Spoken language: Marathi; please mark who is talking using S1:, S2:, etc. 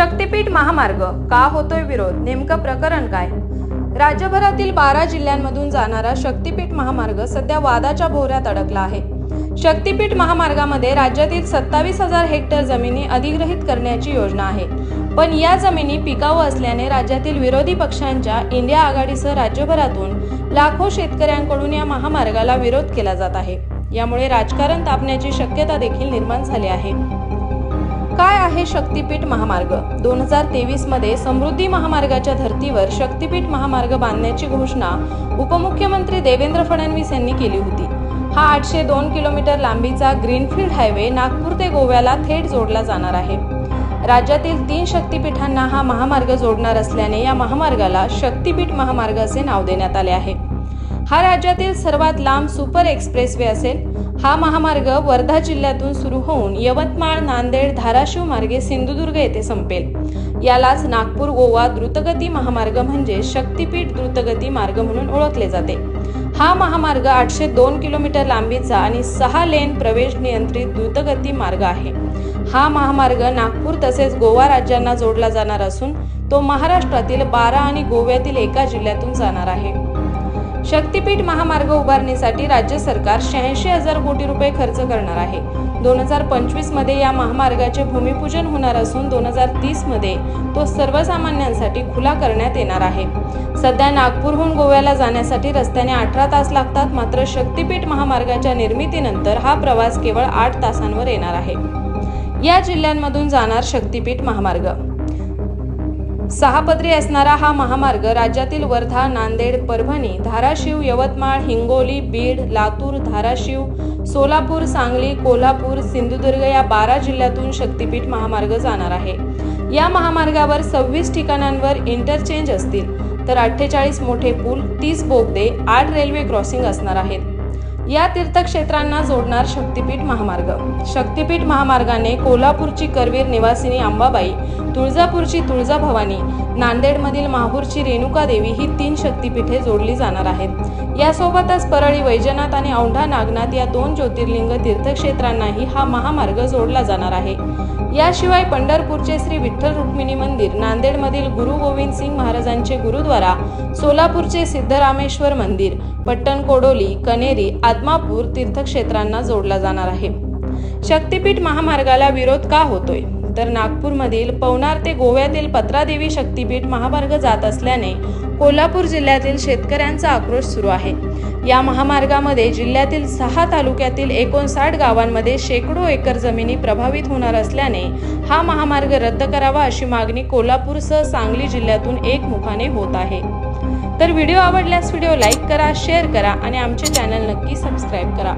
S1: शक्तीपीठ महामार्ग. का होतोय विरोध? नेमकं प्रकरण काय? राज्यभरातील बारा जिल्ह्यांमधून जाणारा शक्तीपीठ महामार्ग सध्या वादाच्या भोवऱ्यात अडकला आहे. शक्तीपीठ महामार्गामध्ये राज्यातील सत्तावीस हजार हेक्टर जमिनी अधिग्रहित करण्याची योजना आहे. पण या जमिनी पिकाऊ असल्याने राज्यातील विरोधी पक्षांच्या इंडिया आघाडीसह राज्यभरातून लाखो शेतकऱ्यांकडून या महामार्गाला विरोध केला जात आहे. यामुळे राजकारण तापण्याची शक्यता देखील निर्माण झाली आहे. काय आहे शक्तीपीठ महामार्ग? दोन हजार तेवीसमध्ये समृद्धी महामार्गाच्या धर्तीवर शक्तीपीठ महामार्ग बांधण्याची घोषणा उपमुख्यमंत्री देवेंद्र फडणवीस यांनी केली होती. हा आठशे दोन किलोमीटर लांबीचा ग्रीनफील्ड हायवे नागपूर ते गोव्याला थेट जोडला जाणार आहे. राज्यातील तीन शक्तीपीठांना हा महामार्ग जोडणार असल्याने या महामार्गाला शक्तीपीठ महामार्ग असे नाव देण्यात आले आहे. हा राज्यातील सर्वात लांब सुपर एक्सप्रेसवे असेल. हा महामार्ग वर्धा जिल्ह्यातून सुरू होऊन यवतमाळ नांदेड धाराशिव मार्गे सिंधुदुर्ग येथे संपेल. यालाच नागपूर गोवा द्रुतगती महामार्ग म्हणजे शक्तीपीठ द्रुतगती मार्ग म्हणून ओळखले जाते. हा महामार्ग आठशे दोन किलोमीटर लांबीचा आणि सहा लेन प्रवेश नियंत्रित द्रुतगती मार्ग आहे. हा महामार्ग नागपूर तसेच गोवा राज्यांना जोडला जाणार असून तो महाराष्ट्रातील बारा आणि गोव्यातील एका जिल्ह्यातून जाणार आहे. शक्तीपीठ महामार्ग उभारणीसाठी राज्य सरकार शहाऐंशी हजार कोटी रुपये खर्च करणार आहे. दोन हजार पंचवीसमध्ये या महामार्गाचे भूमिपूजन होणार असून दोन हजार तीसमध्ये तो सर्वसामान्यांसाठी खुला करण्यात येणार आहे. सध्या नागपूरहून गोव्याला जाण्यासाठी रस्त्याने अठरा तास लागतात मात्र शक्तीपीठ महामार्गाच्या निर्मितीनंतर हा प्रवास केवळ आठ तासांवर येणार आहे. या जिल्ह्यांमधून जाणार शक्तीपीठ महामार्ग सहापदरी असणारा हा महामार्ग राज्यातील वर्धा नांदेड परभणी धाराशिव यवतमाळ हिंगोली बीड लातूर धाराशिव सोलापूर सांगली कोल्हापूर सिंधुदुर्ग या बारा जिल्ह्यातून शक्तीपीठ महामार्ग जाणार आहे. या महामार्गावर सव्वीस ठिकाणांवर इंटरचेंज असतील. तर अठ्ठेचाळीस मोठे पूल तीस बोगदे आठ रेल्वे क्रॉसिंग असणार आहेत. या तीर्थक्षेत्रांना जोडणार शक्तिपीठ महामार्ग. शक्तिपीठ महामार्गाने कोल्हापूरची करवीर निवासिनी अंबाबाई तुळजापूरची तुळजाभवानी नांदेडमधील महापूरची रेणुका देवी ही तीन शक्तिपीठे जोडली जाणार आहेत. यासोबतच परळी वैजनाथ आणि औंढा नागनाथ या दोन ज्योतिर्लिंग तीर्थक्षेत्रांनाही हा महामार्ग जोडला जाणार आहे. याशिवाय पंढरपूरचे श्री विठ्ठल रुक्मिणी मंदिर नांदेडमधील गुरु गोविंद सिंग महाराजांचे गुरुद्वारा सोलापूरचे सिद्धरामेश्वर मंदिर पट्टण कोडोली कनेरी आदमापूर तीर्थक्षेत्रांना जोडला जाणार आहे. शक्तीपीठ महामार्गाला विरोध का होतोय? तर नागपूरमधील पवनार ते गोव्यातील पत्रादेवी शक्तीपीठ महामार्ग जात असल्याने कोल्हापूर जिल्ह्यातील शेतकऱ्यांचा आक्रोश सुरू आहे. या महामार्गामध्ये जिल्ह्यातील सहा तालुक्यातील एकोणसाठ गावांमध्ये शेकडो एकर जमिनी प्रभावित होणार असल्याने हा महामार्ग रद्द करावा अशी मागणी कोल्हापूरसह सांगली जिल्ह्यातून एकमुखाने होत आहे. तर व्हिडिओ आवडल्यास व्हिडिओ लाईक करा शेअर करा आणि आमचे चॅनल नक्की सबस्क्राईब करा.